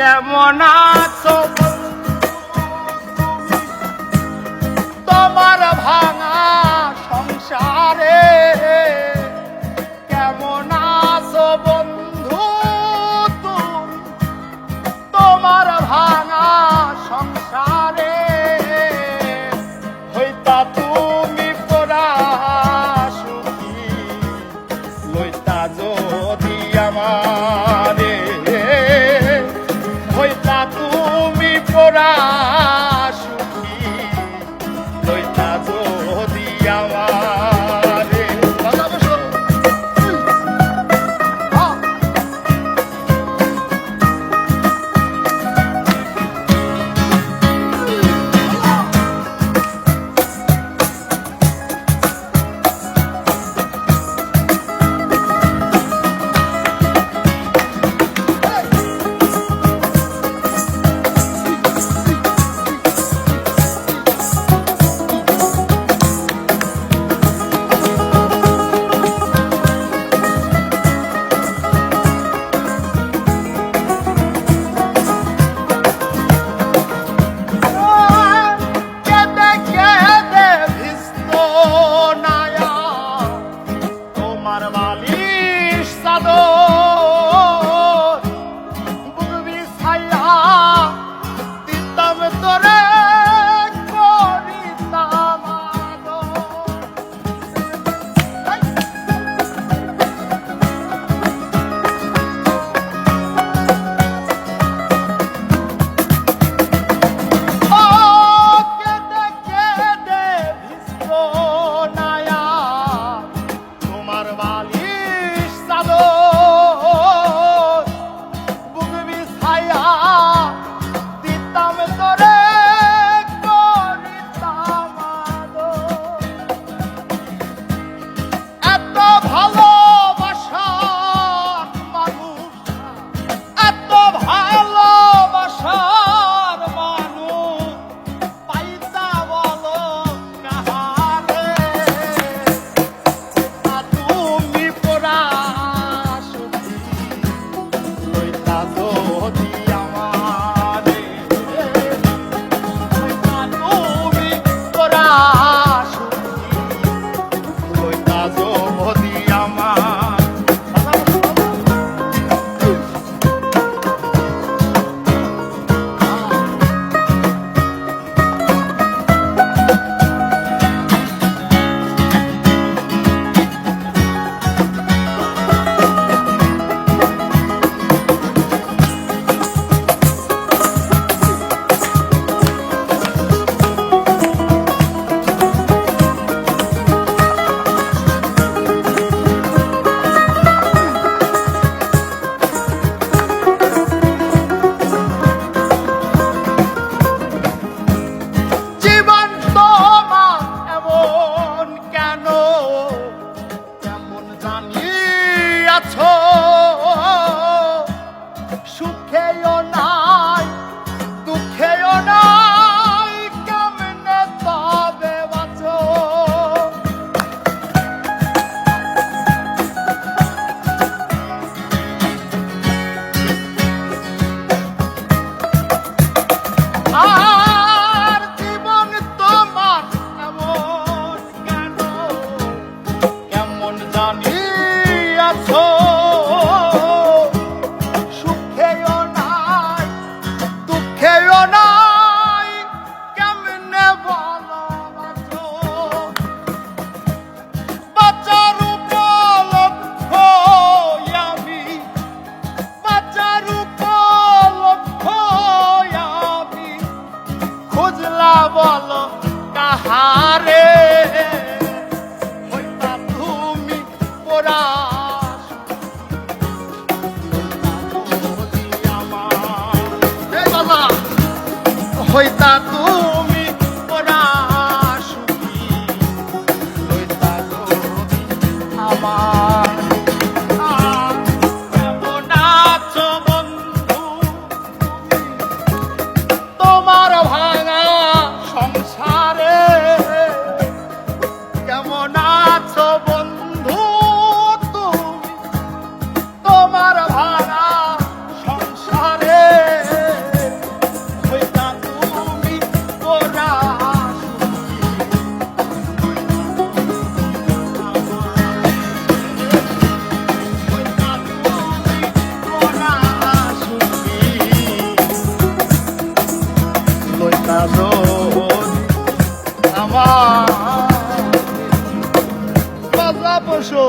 কেমন আছো? তোমার ভাঙা সংসারে কেমন that বলো কাহারে? হইতা তুমি পোড়া রোদ আমার বাজা বসো